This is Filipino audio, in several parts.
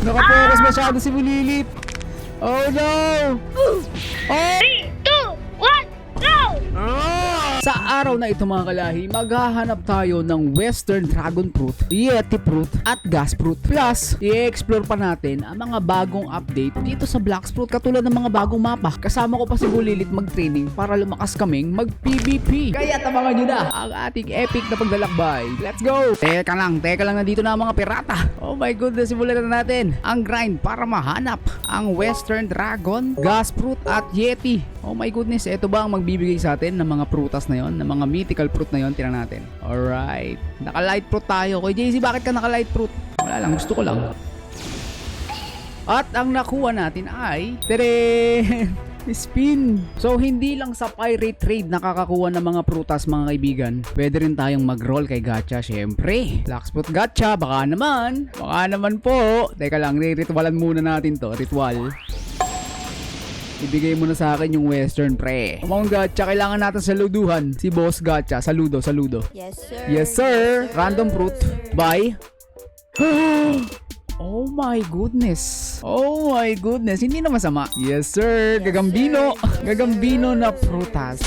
Nakapokus masyado si Bulilit. Oh no! Oh! Three, two, one, go! Sa araw na ito mga kalahi, maghahanap tayo ng Western Dragon Fruit, Yeti Fruit, at Gas Fruit. Plus, i-explore pa natin ang mga bagong update dito sa Black Fruit katulad ng mga bagong mapa. Kasama ko pa si Bulilit mag-training para lumakas kaming mag-PVP. Kaya tabangan nyo na ang ating epic na paglalakbay. Let's go! Teka lang, teka lang nandito na mga pirata. Oh my goodness, simulan na natin ang grind para mahanap ang Western Dragon, Gas Fruit, at Yeti. Oh my goodness, ito ba ang magbibigay sa atin ng mga prutas na yon, ng mga mythical fruit na yon, tira natin. Alright, naka-light fruit tayo. Kay JC, bakit ka naka-light fruit? Wala lang, gusto ko lang. At ang nakuha natin ay... Tere! Spin! So hindi lang sa pirate trade nakakakuha ng mga prutas mga kaibigan. Pwede rin tayong mag-roll kay Gacha syempre. Blackspot Gacha, baka naman. Baka naman po. Teka lang, riritualan muna natin to. Ritual. Ibigay mo na sa akin yung western pre. Mga gacha, kailangan natin saluduhan. Si Boss Gacha, saludo, saludo. Yes, sir. Yes, sir. Random fruit. Bye. oh my goodness. Oh my goodness. Hindi na masama. Yes, sir. Gagambino. Gagambino na prutas.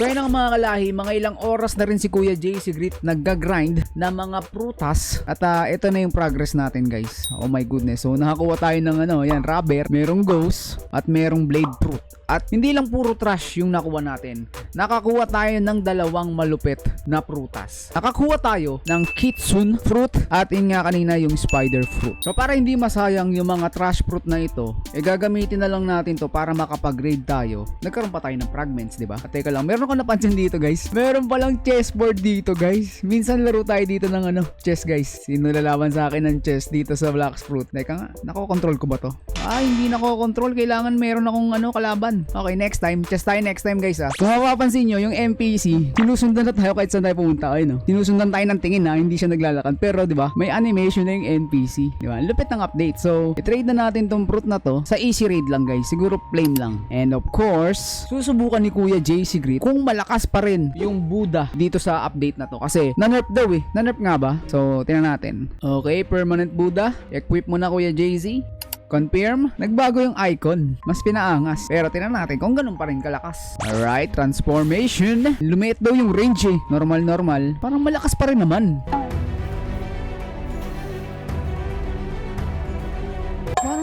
So yun ang mga kalahi, mga ilang oras na rin si Kuya Jay si Grit nagga-grind ng mga prutas at ah, ito na yung progress natin guys. Oh my goodness. So nakakuha tayo ng ano, yan, rubber, merong ghost at merong blade fruit. At hindi lang puro trash yung nakuha natin. Nakakuha tayo ng dalawang malupit na prutas. Nakakuha tayo ng kitsun fruit at yun nga kanina yung spider fruit. So para hindi masayang yung mga trash fruit na ito, eh gagamitin na lang natin to para makapag-grade tayo. Nagkaroon pa tayo ng fragments, di ba? At teka lang, meron ko napansin dito guys. Meron palang chessboard dito guys. Minsan laro tayo dito ng ano, chess guys. Sino lalaban sa akin ng chess dito sa Black Fruit? Teka nga, nako-control ko ba to? Ah, hindi nako-control. Kailangan meron akong ano, kalaban. Okay, next time. Chess tayo next time guys ah. Kung mapapansin nyo, yung NPC, sinusundan na tayo kahit saan tayo pumunta. Ayun no? Sinusundan tayo ng tingin na hindi siya naglalakad. Pero di ba may animation na yung NPC. Di ba Lupit ng update. So, i-trade na natin tong fruit na to sa easy raid lang guys. Siguro plain lang. And of course, susubukan ni Kuya JC Grit kung malakas pa rin yung Buddha dito sa update na to. Kasi nanerf daw eh. Nanerf nga ba? So, tingnan natin. Okay, permanent Buddha. Equip mo na Kuya JZ. Confirm, nagbago yung icon. Mas pinaangas. Pero tingnan natin kung ganun pa rin kalakas. Alright, transformation. Lumiit daw yung range eh. Normal, normal. Parang malakas pa rin naman.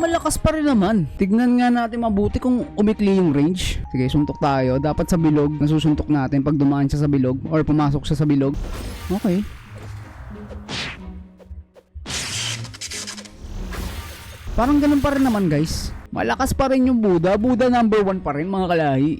Malakas pa rin naman. Tignan nga natin mabuti kung umikli yung range. Sige, suntok tayo. Dapat sa bilog, nasusuntok natin pag dumaan siya sa bilog or pumasok siya sa bilog. Okay. Parang ganun pa rin naman guys. Malakas pa rin yung Buddha. Buddha number one pa rin mga kalahi.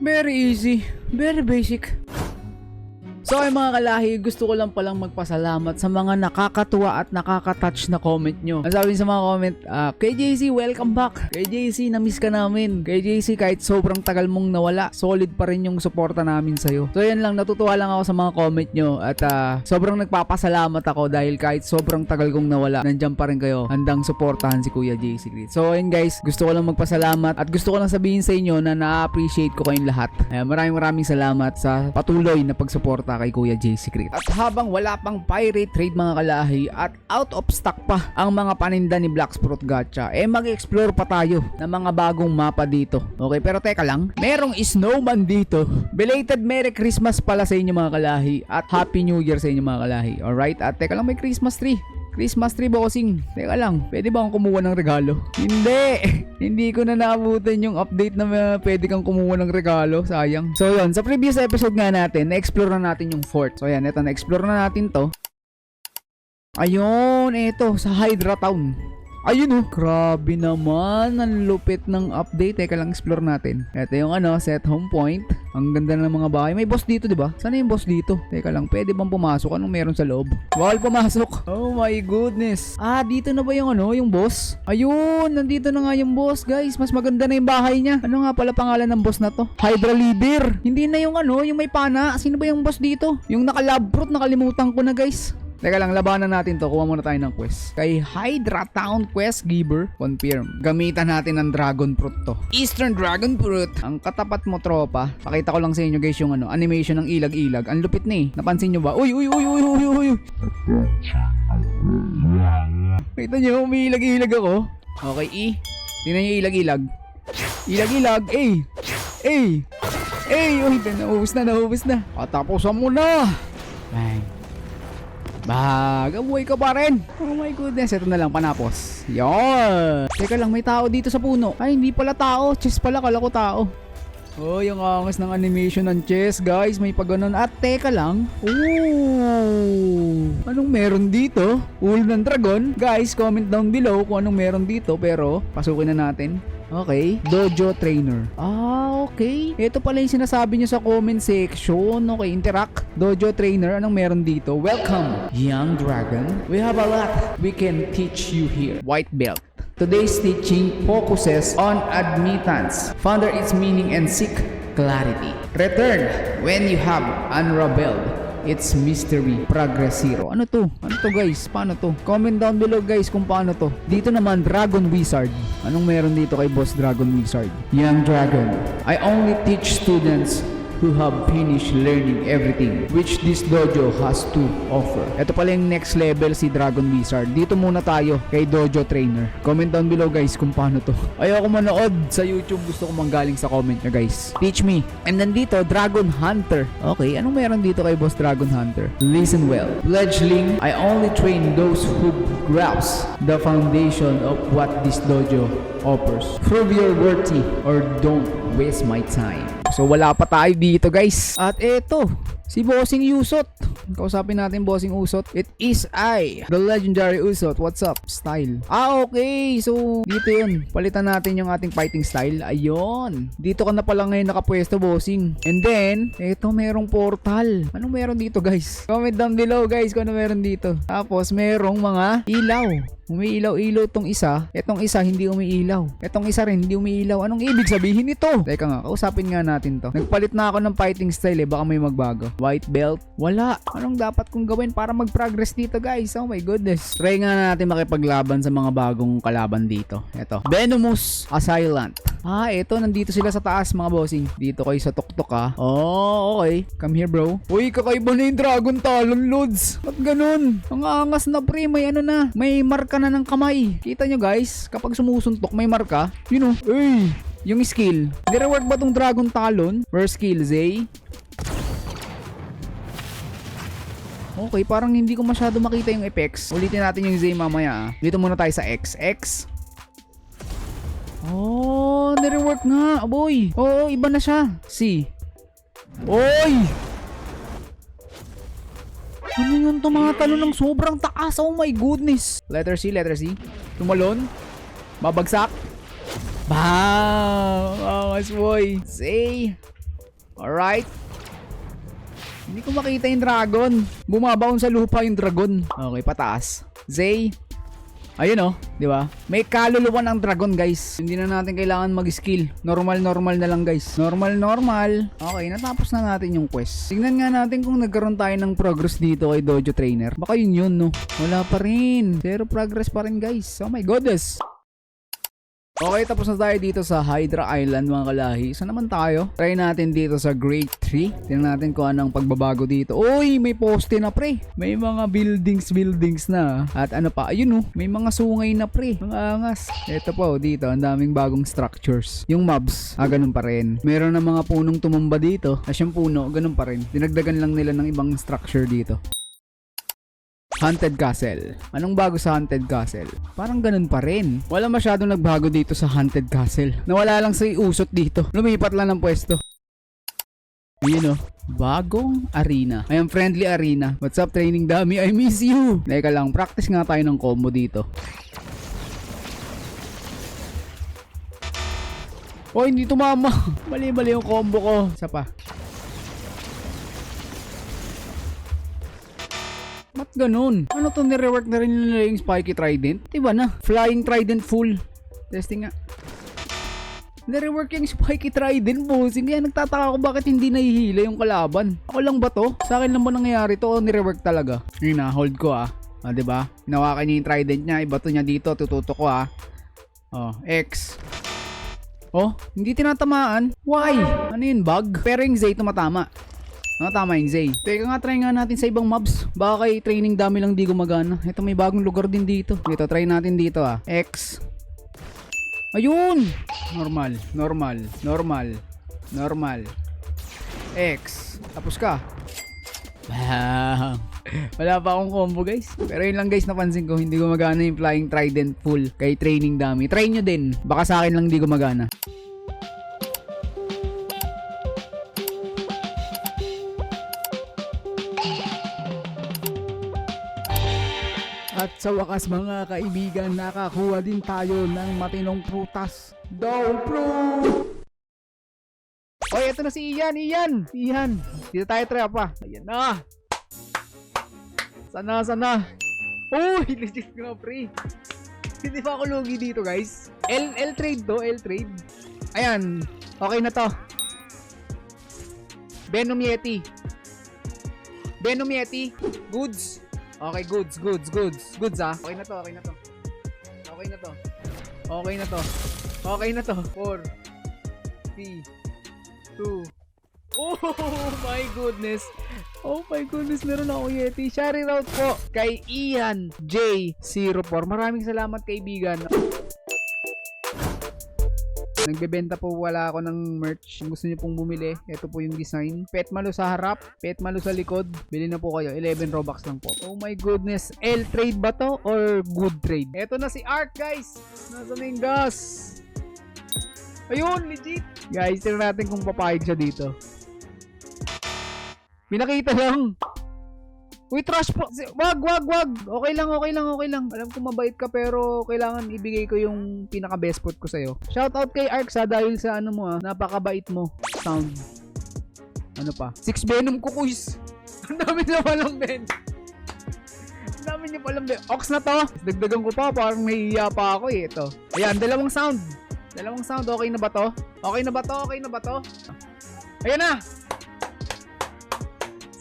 Very easy. Very basic. So ay mga kalahi, gusto ko lang palang magpasalamat sa mga nakakatuwa at nakaka-touch na comment nyo. Ang sabi sa mga comment, ah, KJC, welcome back. KJC, na-miss ka namin. KJC, kahit sobrang tagal mong nawala, solid pa rin yung suporta namin sa'yo. So yan lang, natutuwa lang ako sa mga comment nyo at ah, sobrang nagpapasalamat ako dahil kahit sobrang tagal kong nawala, nandyan pa rin kayo. Handang suportahan si Kuya JC Grit. So ayun guys, gusto ko lang magpasalamat at gusto ko lang sabihin sa inyo na na-appreciate ko kayong lahat. Ayan, maraming maraming salamat sa patuloy na pagsuporta kay Kuya J. Secret. At habang wala pang pirate trade mga kalahi at out of stock pa ang mga paninda ni Black Sprout Gacha, eh mag-explore pa tayo ng mga bagong mapa dito. Okay, pero teka lang, merong snowman dito. Belated Merry Christmas pala sa inyo mga kalahi at Happy New Year sa inyo mga kalahi. Alright, at teka lang may Christmas tree. Christmas tree bossing. Teka lang, pwede ba akong kumuha ng regalo? Hindi! Hindi ko na naabutan yung update na uh, pwede kang kumuha ng regalo. Sayang. So yun, sa previous episode nga natin, na-explore na natin yung fort. So yan, ito, na-explore na natin to. Ayun, ito, sa Hydra Town. Ayun oh, grabe naman. Ang lupit ng update. Teka lang, explore natin. Ito yung ano, set home point. Ang ganda ng mga bahay. May boss dito, di ba? Sana yung boss dito? Teka lang, pwede bang pumasok? Anong meron sa loob? Bawal pumasok. Oh my goodness. Ah, dito na ba yung ano, yung boss? Ayun, nandito na nga yung boss, guys. Mas maganda na yung bahay niya. Ano nga pala pangalan ng boss na to? Hydra Leader. Hindi na yung ano, yung may pana. Sino ba yung boss dito? Yung naka-lab fruit, nakalimutan ko na, guys. Teka lang, labanan natin to. Kuha muna tayo ng quest. Kay Hydra Town Quest Giver, confirm. Gamitan natin ng Dragon Fruit to. Eastern Dragon Fruit. Ang katapat mo, tropa. Pakita ko lang sa inyo guys yung ano, animation ng ilag-ilag. Ang lupit ni. Napansin nyo ba? Uy, uy, uy, uy, uy, uy, uy. Kita nyo, umiilag-ilag ako. Okay, E. Tingnan nyo ilag-ilag. Ilag-ilag, eh. Eh. Eh, uy, naubos na, naubos na. Patapusan mo na. Bang. Baga, buhay ka pa rin. Oh my goodness, ito na lang, panapos. Yon. Teka lang, may tao dito sa puno. Ay, hindi pala tao. Chess pala, kala ko tao. Oh, yung angas ng animation ng chess, guys. May pagganon. At teka lang. Ooh. Anong meron dito? Wool ng dragon? Guys, comment down below kung anong meron dito. Pero, pasukin na natin. Okay. Dojo Trainer. Ah, okay. Ito pala yung sinasabi nyo sa comment section. Okay, interact. Dojo Trainer. Anong meron dito? Welcome, young dragon. We have a lot we can teach you here. White belt. Today's teaching focuses on admittance, founder its meaning and seek clarity. Return when you have unraveled its mystery progress zero. Ano to? Ano to guys? Paano to? Comment down below guys kung paano to. Dito naman Dragon Wizard. Anong meron dito kay Boss Dragon Wizard? Young Dragon. I only teach students who have finished learning everything which this dojo has to offer. Ito pala yung next level si Dragon Wizard. Dito muna tayo kay Dojo Trainer. Comment down below guys kung paano to. Ayoko manood sa YouTube. Gusto ko manggaling sa comment nyo guys. Teach me. And then dito, Dragon Hunter. Okay, anong meron dito kay Boss Dragon Hunter? Listen well. Fledgling, I only train those who grasp the foundation of what this dojo offers. Prove you're worthy or don't waste my time. So wala pa tayo dito guys. At eto, si Bossing Usot. Kausapin natin Bossing Usot. It is I, the legendary Usot. What's up? Style. Ah, okay. So, dito yun. Palitan natin yung ating fighting style. Ayun. Dito ka na pala ngayon nakapwesto, Bossing. And then, eto merong portal. Anong meron dito guys? Comment down below guys kung ano meron dito. Tapos, merong mga ilaw. Umiilaw-ilaw tong isa. Etong isa hindi umiilaw. Etong isa rin hindi umiilaw. Anong ibig sabihin nito? Teka nga, kausapin nga natin to. Nagpalit na ako ng fighting style eh. Baka may magbago. White belt? Wala. Anong dapat kong gawin para mag-progress dito guys? Oh my goodness. Try nga natin makipaglaban sa mga bagong kalaban dito. Ito. Venomous Assailant. Ah, eto. Nandito sila sa taas mga bossing. Dito kayo sa tuktok ah. Oh, okay. Come here bro. Uy, kakaiba na yung Dragon Talon Loads. Ba't ganun? Ang angas na pre. May ano na. May marka na ng kamay. Kita nyo guys, kapag sumusuntok may marka. Yun oh. Uy! Yung skill. Nire-work ba tong Dragon Talon? First skill, Zay. Okay, parang hindi ko masyado makita yung effects. Ulitin natin yung Zay mamaya. ah. Dito muna tayo sa X. X. Oh, nire-work nga. Aboy. Oo, iba na siya. C. Oy! Ano yun tumatalo ng sobrang taas? Oh my goodness. Letter C, letter C. Tumalon. Babagsak. Bang! Angas boy. Say. Alright. Hindi ko makita yung dragon. Bumabaon sa lupa yung dragon. Okay, pataas. Zay. Ayun oh, di ba? May kaluluwa ng dragon, guys. Hindi na natin kailangan mag-skill. Normal, normal na lang, guys. Normal, normal. Okay, natapos na natin yung quest. Tingnan nga natin kung nagkaroon tayo ng progress dito kay Dojo Trainer. Baka yun yun, no? Wala pa rin. Zero progress pa rin, guys. Oh my goodness. Okay, tapos na tayo dito sa Hydra Island mga kalahi. Saan naman tayo? Try natin dito sa Grade 3. Tingnan natin kung anong pagbabago dito. Uy, may poste na pre. May mga buildings, buildings na. At ano pa, ayun oh, may mga sungay na pre. Mga angas. Ito po, dito, ang daming bagong structures. Yung mobs, ah, ganun pa rin. Meron na mga punong tumumba dito. As yung puno, ganun pa rin. Dinagdagan lang nila ng ibang structure dito. Haunted Castle. Anong bago sa Haunted Castle? Parang ganun pa rin. Wala masyadong nagbago dito sa Haunted Castle. Nawala lang sa usot dito. Lumipat lang ng pwesto. Yun o. Bagong arena. Am friendly arena. What's up training dummy? I miss you. Teka lang, practice nga tayo ng combo dito. Oh, hindi tumama. Mali-mali yung combo ko. Isa pa. Ganun? Ano to nirework na rin nila yung spiky trident? Diba na? Flying trident full. Testing nga. Nare-work yung spiky trident, bossing. Kaya nagtataka ako bakit hindi nahihila yung kalaban. Ako lang ba to? Sa akin lang ba nangyayari to o nire-work talaga? Yun na, hold ko ah. Ah, 'di ba? Hinawakan niya yung trident niya, ibato niya dito, tututo ko ah. Oh, X. Oh, hindi tinatamaan. Why? Ano yun, bug? Pero yung Zay tumatama. Ah, tama yung Zay. Teka nga, try nga natin sa ibang mobs. Baka kay training dami lang di gumagana. Ito may bagong lugar din dito. Ito, try natin dito ah. X. Ayun! Normal, normal, normal, normal. X. Tapos ka. Bang! Wala pa akong combo guys. Pero yun lang guys napansin ko, hindi gumagana yung flying trident full kay training dummy. Try nyo din. Baka sa akin lang hindi gumagana. At sa wakas mga kaibigan, nakakuha din tayo ng matinong prutas. Daw fruit! Oy, ito na si Ian, Ian! Ian! Dito tayo try pa. Ayan na! Sana, sana! Uy, legit nga pre! Hindi pa ako lugi dito guys. L, L trade to, L trade. Ayan, okay na to. Venom Yeti. Venom Yeti. Goods. Okay, goods, goods, goods. Goods ah. Okay na to, okay na to. Okay na to. Okay na to. Okay na to. 4, 3, 2. Oh my goodness. Oh my goodness, meron ako Yeti. Shari out po kay Ian J04. Maraming salamat kaibigan. Nagbebenta po wala ako ng merch. Kung gusto niyo pong bumili, ito po yung design. Pet malo sa harap, pet malo sa likod. Bili na po kayo. 11 Robux lang po. Oh my goodness. L trade ba to or good trade? Ito na si Ark guys. Nasa na yung gas. Ayun, legit. Guys, tignan natin kung papayag siya dito. Pinakita lang. Uy, trash po. Wag, wag, wag. Okay lang, okay lang, okay lang. Alam ko mabait ka pero kailangan ibigay ko yung pinaka best foot ko sa'yo. Shout out kay Arx ha dahil sa ano mo ha. Napakabait mo. Sound. Ano pa? Six Venom ko quiz. Ang dami na palang Ben. Ang dami niya palang Ben. Ox na to. Dagdagan ko pa. Parang nahihiya pa ako eh. Ito. Ayan, dalawang sound. Dalawang sound. Okay na ba to? Okay na ba to? Okay na ba to? Ayan na!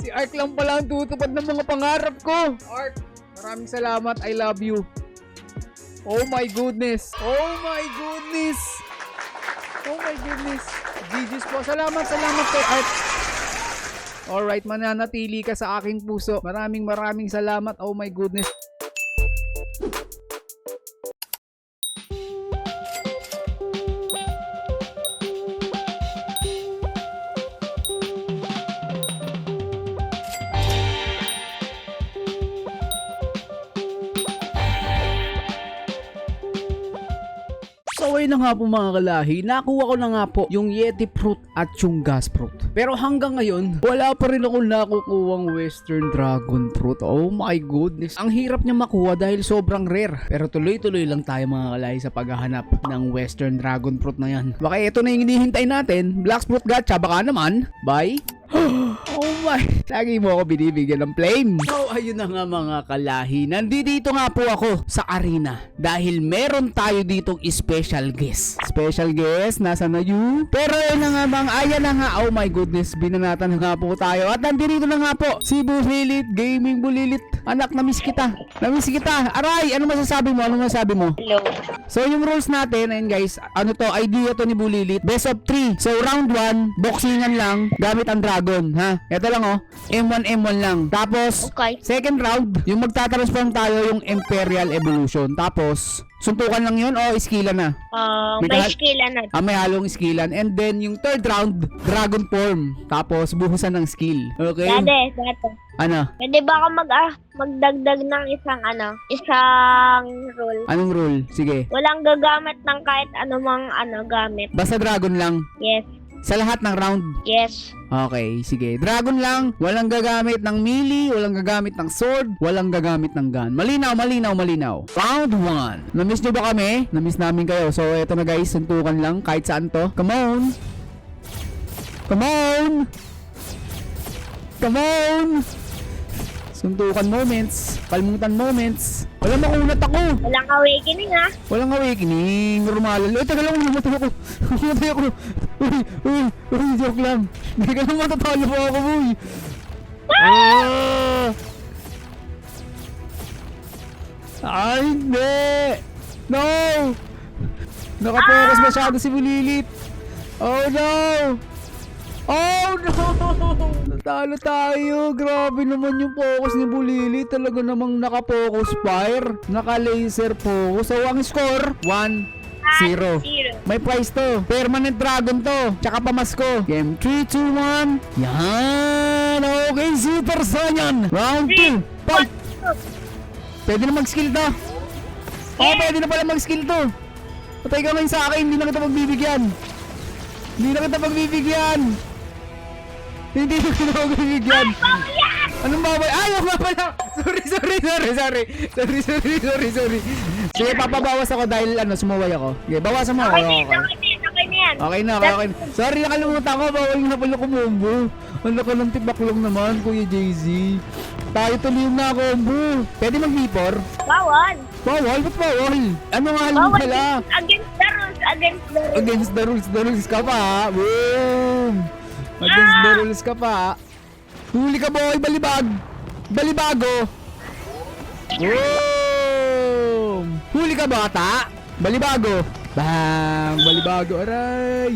Si Ark lang pala ang tutupad ng mga pangarap ko. Ark, maraming salamat. I love you. Oh my goodness. Oh my goodness. Oh my goodness. GG's po. Salamat, salamat kay Ark. Alright, mananatili ka sa aking puso. Maraming maraming salamat. Oh my goodness. Ayun na nga po mga kalahi, nakuha ko na nga po yung Yeti fruit at yung gas fruit. Pero hanggang ngayon, wala pa rin ako nakukuhang Western Dragon fruit. Oh my goodness. Ang hirap niya makuha dahil sobrang rare. Pero tuloy-tuloy lang tayo mga kalahi sa paghahanap ng Western Dragon fruit na yan. Baka ito na yung hinihintay natin. Black fruit gacha, baka naman. Bye. oh my. Lagi mo ako binibigyan ng flame. So, ayun na nga mga kalahi. Nandito nga po ako sa arena. Dahil meron tayo ditong special guest. Special guest, nasa na you? Pero ayun na nga mga, ayan na nga. Oh my goodness, binanatan na nga po tayo. At nandito na nga po, si Bulilit, Gaming Bulilit. Anak, namiss kita. Namiss kita. Aray, ano masasabi mo? Ano masasabi mo? Hello. So yung rules natin, ayun guys, ano to, idea to ni Bulilit. Best of 3. So round 1, boxingan lang, gamit ang dragon, ha? Ito lang oh, M1, M1 lang. Tapos, Okay. Second round, yung magtatransform tayo yung Imperial Evolution. Tapos, suntukan lang yun o skillan na? Uh, May may skillan na. Ah, may halong skillan. And then, yung third round, Dragon Form. Tapos, buhusan ng skill. Okay? Dade, dade. Ano? Pwede ba ako mag, ah, magdagdag ng isang ano, isang rule? Anong rule? Sige. Walang gagamit ng kahit anumang ano gamit. Basta Dragon lang. Yes. Sa lahat ng round. Yes. Okay, sige. Dragon lang. Walang gagamit ng melee, walang gagamit ng sword, walang gagamit ng gun. Malinaw, malinaw, malinaw. Round 1. Namiss nyo ba kami? Namiss namin kayo. So, eto na guys, suntukan lang kahit saan to. Come on! Come on! Come on! Suntukan moments. Kalmutan moments. Wala makunat ako. Walang awakening ha. Walang awakening. Normal. Uy, taga lang. Namatay ako. Namatay ako. Uy, uy, uy, joke lang. Hindi ka lang matatalo pa ako, boy. Ah! Ay, hindi. No! Nakapokus masyado si Bulilit. Oh, no! Oh, no! Natalo tayo. Grabe naman yung focus ni Bulili. Talaga namang naka-focus fire. Naka-laser focus. So, ang score, 1-0. Zero. May prize to. Permanent dragon to. Tsaka pamasko. Game 3, 2, 1. Yan. Okay, Super Saiyan. Round 2. Fight. Pwede na mag-skill to. Oh, pwede na pala mag-skill to. Patay ka ngayon sa akin. Hindi na kita pagbibigyan. Hindi na kita pagbibigyan. Hindi na kita pagbibigyan. Anong bawal? Ayaw nga pala! Sorry, sorry, sorry, sorry. Sorry, sorry, sorry, sorry. Sige, papabawas ako dahil ano, sumaway ako. Sige, bawasan mo ako. Okay na Okay, yan, okay na yan, okay na yan. okay na, okay, okay. Sorry, nakalimutan ko. Bawal na pala kumombo. Ang laka ng tibaklong naman, Kuya Jay-Z. Tayo tuloy yung na-combo. Pwede mag-vapor? Bawal. Bawal? Ba't bawal? Ano nga alam Bawal. pala? Against the rules, against the rules. Against the rules, the rules ka pa. Boom! Against the rules ka pa. Huli ka boy, balibag! Balibago! Boom! Huli ka bata! Balibago! Bang! Balibago! Aray!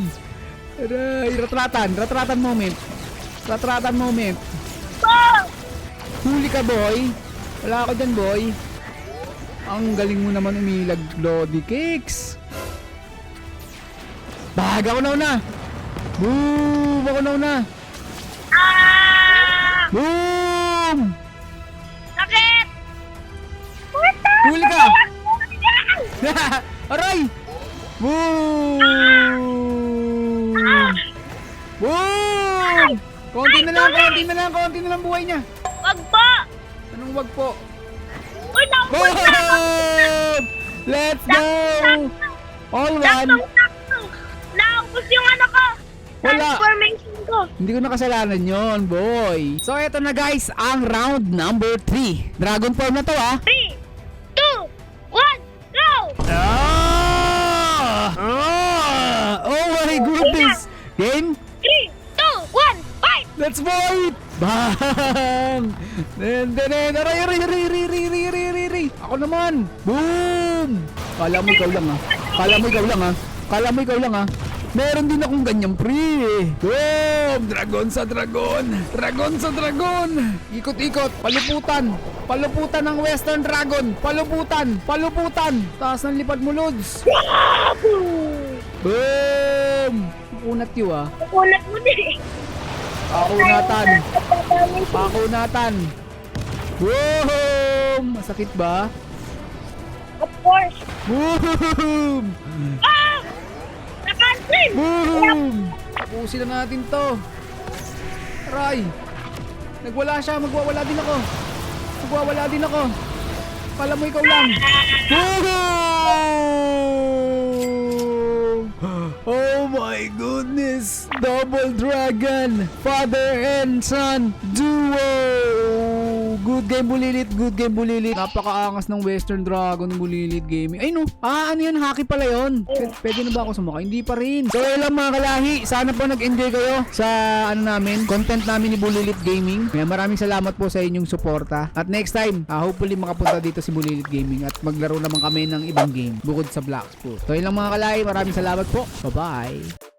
Aray! Ratratan! Ratratan moment! Ratratan moment! Bang! Huli ka boy! Wala ako dyan boy! Ang galing mo naman umilag, Lodi Cakes! Bag ako na una! Boom! Ako na una! Ah! Boom! Sakit! Huli ka! Aray! Boom! Boom! Konti na lang, konti na lang, konti na lang buhay niya. Wag po! Anong wag po? Uy, naubos na! Let's go! All one! Naubos yung ano ko! Wala. Transformation ko! Hindi ko nakasalanan yon, boy. So, eto na guys, ang round number 3. Dragon form na to, ah. 3, 2, 1, go! Ah! Ah! Oh my goodness! Game? 3, 2, 1, fight! Let's fight! Bang! Den, den, den, aray, aray, aray, aray, aray, aray, aray, aray, aray. Ako naman! Boom! Kala mo ikaw lang ha? Kala mo ikaw lang ha? Kala mo ikaw lang ha? Meron din akong ganyang pre. Boom! Dragon sa dragon! Dragon sa dragon! Ikot-ikot! Paluputan! Paluputan ng Western Dragon! Paluputan! Paluputan! Taas ng lipad mo, Lods! Boom! Punat yu ah. Nakulat mo din eh. Pakunatan! Pakunatan! Boom! Masakit ba? Of course. Boom! Ah! Boom! Tapusin na natin to. Aray! Nagwala siya, magwawala din ako. Magwawala din ako. Kala mo ikaw lang. Boom! Oh my goodness! Double Dragon! Father and Son Duo! Good game bulilit, good game bulilit. Napakaangas ng Western Dragon bulilit gaming. Ay no, ah ano yun, hockey pala yun. P- pwede na ba ako sumakay? Hindi pa rin. So yun lang mga kalahi, sana po nag-enjoy kayo sa ano namin, content namin ni Bulilit Gaming. Kaya maraming salamat po sa inyong suporta. At next time, ah, hopefully makapunta dito si Bulilit Gaming at maglaro naman kami ng ibang game bukod sa Black School. So yun lang mga kalahi, maraming salamat po. Bye-bye!